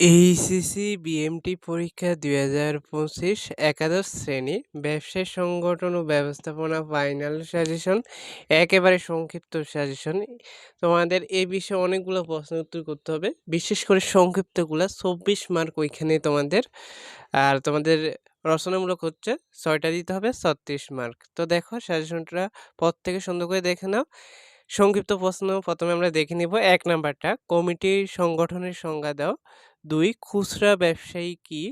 HSC BMT পরীক্ষা দুই হাজার পঁচিশ, একাদশ শ্রেণি ব্যবসায় সংগঠন ও ব্যবস্থাপনা ফাইনাল সাজেশন একেবারে সংক্ষিপ্ত সাজেশন তোমাদের এই বিষয়ে অনেকগুলো প্রশ্ন উত্তর করতে হবে। বিশেষ করে সংক্ষিপ্তগুলো, চব্বিশ মার্ক ওইখানে তোমাদের। আর তোমাদের রচনামূলক হচ্ছে ছয়টা দিতে হবে, ছত্রিশ মার্ক তো দেখো সাজেশনটা পর থেকে সুন্দর করে দেখে নাও। সংক্ষিপ্ত প্রশ্ন প্রথমে আমরা দেখে নিব। এক নাম্বারটা কমিটির সংগঠনের সংজ্ঞা দাও। দুই, খুচরা ব্যবসায়ী কি?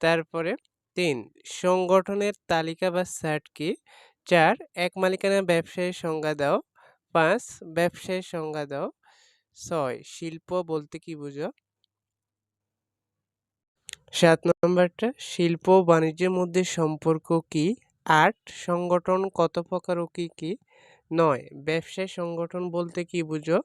তারপরে তিন, সংগঠনের তালিকা বা স্যাট কি? চার, এক মালিকানা ব্যবসায়ীর সংজ্ঞা দাও। পাঁচ, ব্যবসায়ীর সংজ্ঞা দাও। ছয়, শিল্প বলতে কি বুঝো? সাত নম্বরটা, শিল্প বাণিজ্যের মধ্যে সম্পর্ক কি? আট, সংগঠন কত প্রকার ও কি কি? নয়, ব্যবসায় সংগঠন বলতে কি বুঝো?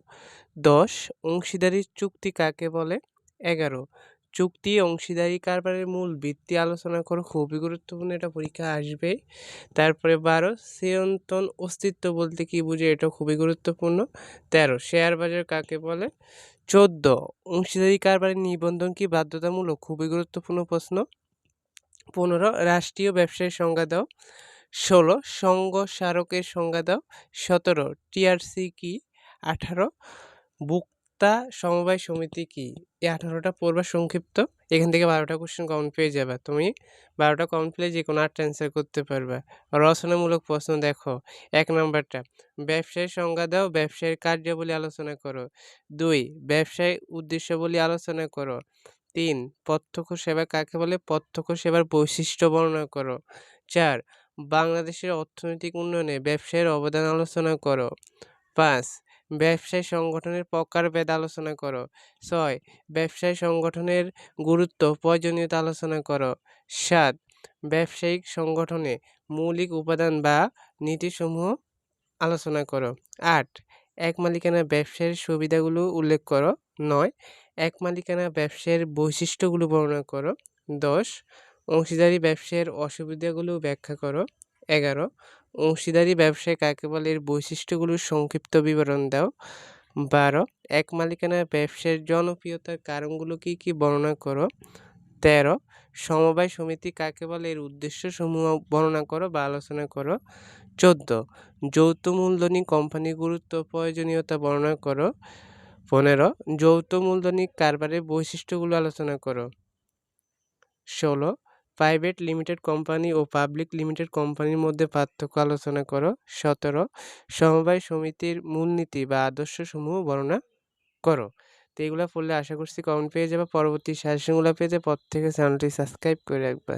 দশ অংশীদারি চুক্তি কাকে বলে? এগারো। চুক্তি অংশীদারি কারবারের মূল ভিত্তি আলোচনা করো খুবই গুরুত্বপূর্ণ, এটা পরীক্ষা আসবে। তারপরে বারো চিরন্তন অস্তিত্ব বলতে কি বুঝে এটা খুবই গুরুত্বপূর্ণ। তেরো, শেয়ার বাজার কাকে বলে? চোদ্দ, অংশীদারি কারবারের নিবন্ধন কি বাধ্যতামূলক? খুবই গুরুত্বপূর্ণ প্রশ্ন। পনেরো, রাষ্ট্রীয় ব্যবসায়ের সংজ্ঞা দাও। ষোলো সংঘ স্মারকের সংজ্ঞা দাও। সতেরো, টিআরসি কি? আঠারো ভোক্তা সমবায় সমিতি কি? এই আঠারোটা পড়বা সংক্ষিপ্ত। এখান থেকে বারোটা কোশ্চেন কমন পেয়ে যাবে। তুমি বারোটা কমন পেলে যে কোনো আটটা অ্যান্সার করতে পারবে। রচনামূলক প্রশ্ন দেখো। এক নম্বরটা ব্যবসায়ের সংজ্ঞা দাও, ব্যবসায়ের কার্যাবলী আলোচনা করো। দুই, ব্যবসায় উদ্দেশ্যবলী আলোচনা করো। তিন, প্রত্যক্ষ সেবা কাকে বলে? প্রত্যক্ষ সেবার বৈশিষ্ট্য বর্ণনা করো। চার, বাংলাদেশের অর্থনৈতিক উন্নয়নে ব্যবসায়ের অবদান আলোচনা করো। পাঁচ ব্যবসায় সংগঠনের প্রকারভেদ আলোচনা করো। ছয়, ব্যবসায় সংগঠনের গুরুত্ব প্রয়োজনীয়তা আলোচনা করো। সাত, ব্যবসায়িক সংগঠনে মৌলিক উপাদান বা নীতিসমূহ আলোচনা করো। আট, এক মালিকানা ব্যবসায়ের সুবিধাগুলো উল্লেখ করো। নয়, এক মালিকানা ব্যবসায়ের বৈশিষ্ট্যগুলো বর্ণনা করো। দশ, অংশীদারি ব্যবসায়ের অসুবিধাগুলো ব্যাখ্যা করো। এগারো। অংশীদারি ব্যবসায় কাকে বলে এর বৈশিষ্ট্যগুলোর সংক্ষিপ্ত বিবরণ দাও। বারো। এক মালিকানা ব্যবসায়ের জনপ্রিয়তার কারণগুলো কী কী বর্ণনা করো? তেরো। সমবায় সমিতি কাকে বলে? এর উদ্দেশ্য সমূহ বর্ণনা করো বা আলোচনা করো। চোদ্দ। যৌথ মূলধনী কোম্পানির গুরুত্ব, প্রয়োজনীয়তা বর্ণনা করো। পনেরো। যৌথ মূলধনী কারবারের বৈশিষ্ট্যগুলো আলোচনা করো। ষোলো। প্রাইভেট লিমিটেড কোম্পানি ও পাবলিক লিমিটেড কোম্পানির মধ্যে পার্থক্য আলোচনা করো। সতেরো, সমবায় সমিতির মূলনীতি বা আদর্শসমূহ বর্ণনা করো। তো এগুলো পড়লে আশা করছি কমেন্ট পেয়ে যাবে। পরবর্তী সাজেশনগুলো পেয়ে যাবে পর থেকে চ্যানেলটি সাবস্ক্রাইব করে রাখবে।